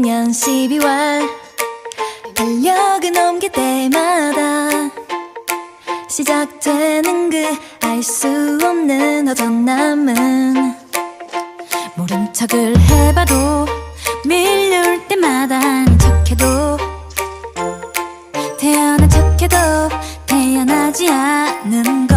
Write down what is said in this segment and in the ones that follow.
12월 달력을 넘길 때마다 시작되는 그 알 수 없는 허전함은 모른 척을 해봐도 밀려올 때마다 아닌 척해도 태어난 척해도 태어나지 않는 거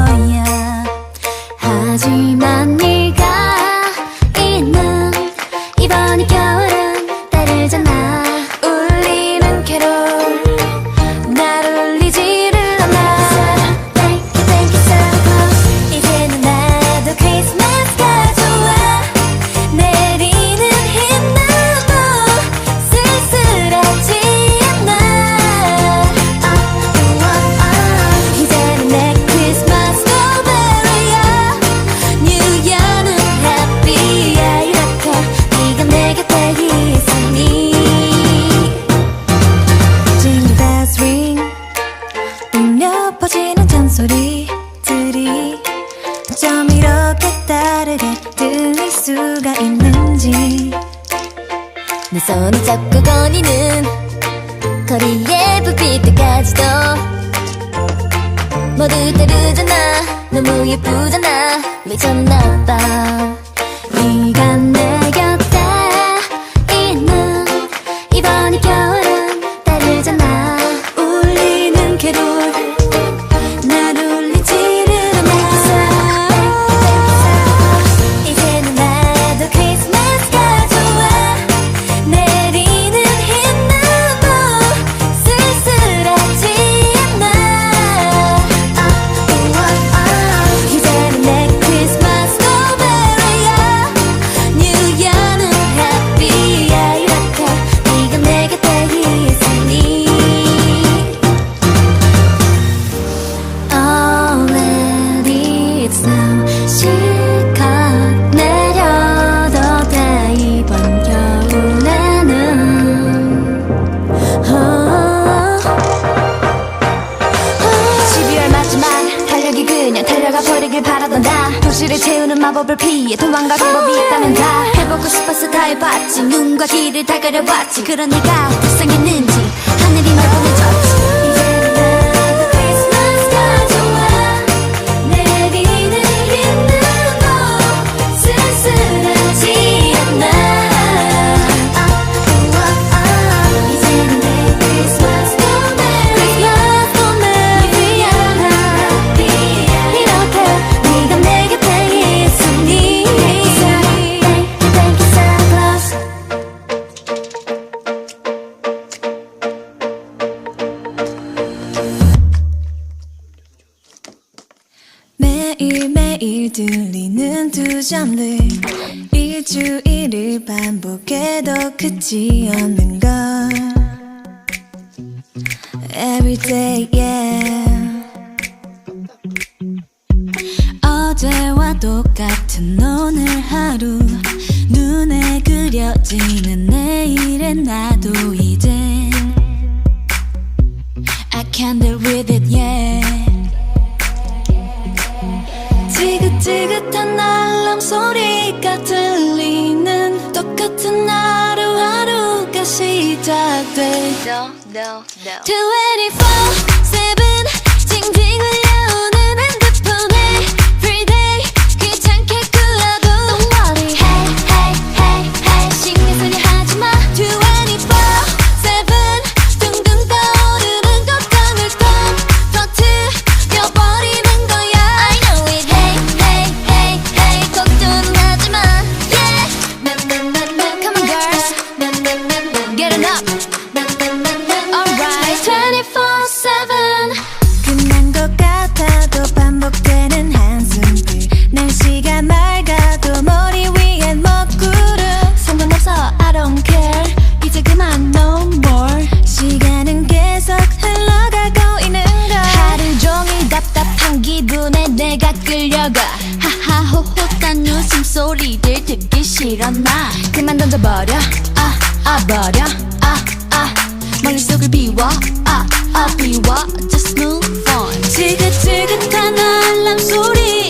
수가 있는지. 내 손을 잡고 거니는 거리의 불빛들까지도 모두 다르잖아. 너무 예쁘잖아. 미쳤나봐 그냥 달려가 버리길 바라던 나 도시를 채우는 마법을 피해 도망갈 방법이 있다면 다. 해보고 싶어서 다 해봤지. 눈과 귀를 다 가려봤지. 네가 불쌍했는지 들리는 두 점들 일주일을 반복해도 끝이 없는 걸. Everyday yeah. 어제와 똑같은 오늘 하루. 눈에 그려지는 내일의 나도 이제 day. No, no, no. 24-7 찡찡 소리들 듣기 싫어 나? 그만 던져버려. 아 아 버려. 아 아. 머릿속을 비워. 아 아 비워. Just move on. 지긋지긋한 알람 소리